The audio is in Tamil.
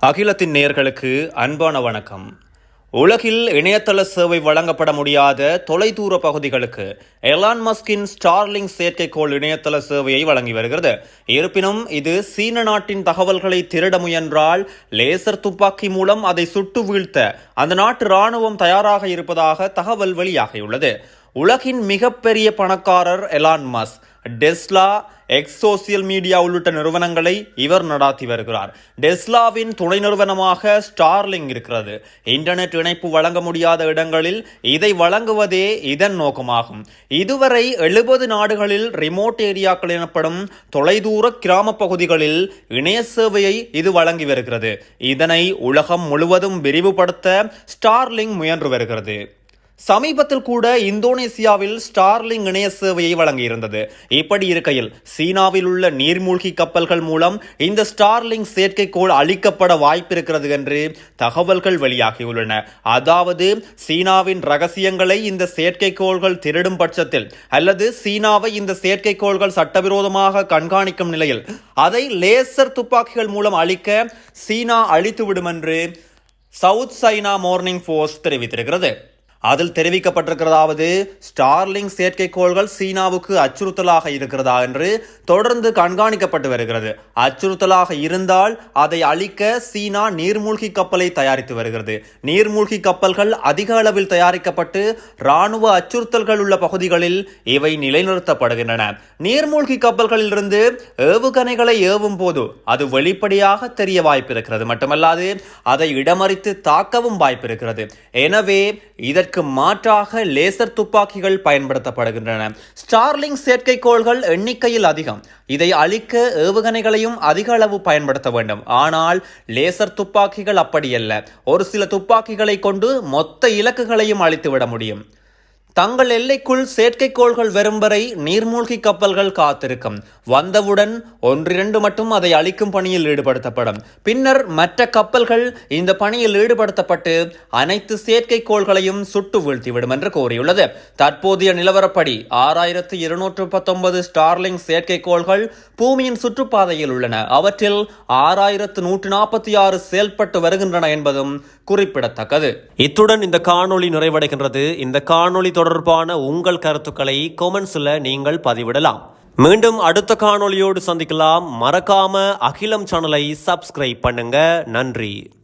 அகிலத்தின் நேயர்களுக்கு அன்பான வணக்கம். உலகில் இணையதள சேவை வழங்கப்பட முடியாத தொலைதூர பகுதிகளுக்கு எலான் மஸ்கின் ஸ்டார்லிங் செயற்கைக்கோள் இணையதள சேவையை வழங்கி வருகிறது. இருப்பினும் இது சீன நாட்டின் தகவல்களை திருட முயன்றால் லேசர் துப்பாக்கி மூலம் அதை சுட்டு வீழ்த்த அந்த நாட்டு ராணுவம் தயாராக இருப்பதாக தகவல் வெளியாகியுள்ளது. உலகின் மிகப்பெரிய பணக்காரர் Elon Musk Tesla X social media உள்ளிட்ட நிறுவனங்களை இவர் நடாத்தி வருகிறார். டெஸ்லாவின் துணை நிறுவனமாக ஸ்டார்லிங் இருக்கிறது. இன்டர்நெட் இணைப்பு வழங்க முடியாத இடங்களில் இதை வழங்குவதே இதன் நோக்கமாகும். இதுவரை எழுபது நாடுகளில் ரிமோட் ஏரியாக்கள் எனப்படும் தொலைதூர கிராம பகுதிகளில் இணைய சேவையை இது வழங்கி வருகிறது. இதனை உலகம் முழுவதும் விரிவுபடுத்த ஸ்டார்லிங் முயன்று வருகிறது. சமீபத்தில் கூட இந்தோனேசியாவில் ஸ்டார்லிங் இணைய சேவையை வழங்கியிருந்தது. இப்படி இருக்கையில் சீனாவில் உள்ள நீர்மூழ்கி கப்பல்கள் மூலம் இந்த ஸ்டார்லிங் செயற்கைக்கோள் அளிக்கப்பட வாய்ப்பிருக்கிறது என்று தகவல்கள் வெளியாகியுள்ளன. அதாவது சீனாவின் ரகசியங்களை இந்த செயற்கைக்கோள்கள் திருடும் பட்சத்தில் அல்லது சீனாவை இந்த செயற்கைக்கோள்கள் சட்டவிரோதமாக கண்காணிக்கும் நிலையில் அதை லேசர் துப்பாக்கிகள் மூலம் அழிக்க சீனா அழித்துவிடும் என்று சவுத் சைனா மார்னிங் போஸ்ட் தெரிவித்திருக்கிறது. அதில் தெரிவிக்கப்பட்டிருக்கிறதாவது ஸ்டார்லிங் செயற்கைக்கோள்கள் சீனாவுக்கு அச்சுறுத்தலாக இருக்கிறதா என்று தொடர்ந்து கண்காணிக்கப்பட்டு வருகிறது. அச்சுறுத்தலாக இருந்தால் அதை அழிக்க சீனா நீர்மூழ்கி கப்பலை தயாரித்து வருகிறது. நீர்மூழ்கி கப்பல்கள் அதிக அளவில் தயாரிக்கப்பட்டு ராணுவ அச்சுறுத்தல்கள் உள்ள பகுதிகளில் இவை நிலைநிறுத்தப்படுகின்றன. நீர்மூழ்கி கப்பல்களிலிருந்து ஏவுகணைகளை ஏவும் போது அது வெளிப்படையாக தெரிய வாய்ப்பிருக்கிறது. மட்டுமல்லாது அதை இடமறித்து தாக்கவும் வாய்ப்பிருக்கிறது. எனவே இதற்கு இதற்கு மாற்றாக லேசர் துப்பாக்கிகள் பயன்படுத்தப்படுகின்றன. ஸ்டார்லிங் செயற்கைக்கோள்கள் எண்ணிக்கையில் அதிகம். இதை அழிக்க ஏவுகணைகளையும் அதிக அளவு பயன்படுத்த வேண்டும். ஆனால் லேசர் துப்பாக்கிகள் அப்படியல்ல. ஒரு சில துப்பாக்கிகளை கொண்டு மொத்த இலக்குகளையும் அழித்துவிட முடியும். தங்கள் எல்லைக்குள் செயற்கைக்கோள்கள் வரும் வரை நீர்மூழ்கி கப்பல்கள் காத்திருக்கும். வந்தவுடன் ஒன்றிரண்டு மட்டும் அதை அழிக்கும் பணியில் ஈடுபடுத்தப்படும். பின்னர் மற்ற கப்பல்கள் இந்த பணியில் ஈடுபடுத்தப்பட்டு அனைத்து செயற்கைக்கோள்களையும் சுட்டு வீழ்த்திவிடும் என்று கூறியுள்ளது. தற்போதைய நிலவரப்படி ஆறாயிரத்து இருநூற்று பத்தொன்பது ஸ்டார்லிங் செயற்கைக்கோள்கள் பூமியின் சுற்றுப்பாதையில் உள்ளன. அவற்றில் ஆறாயிரத்து நூற்று நாற்பத்தி ஆறு செயல்பட்டு வருகின்றன என்பதும் குறிப்பிடத்தக்கது. இத்துடன் இந்த காணொளி நிறைவடைகின்றது. இந்த காணொளி தொடர்பான உங்கள் கருத்துக்களை கொமெண்ட்ஸில் நீங்கள் பதிவிடலாம். மீண்டும் அடுத்த காணொளியோடு சந்திக்கலாம். மறக்காம அகிலம் சேனலை சப்ஸ்கிரைப் பண்ணுங்க. நன்றி.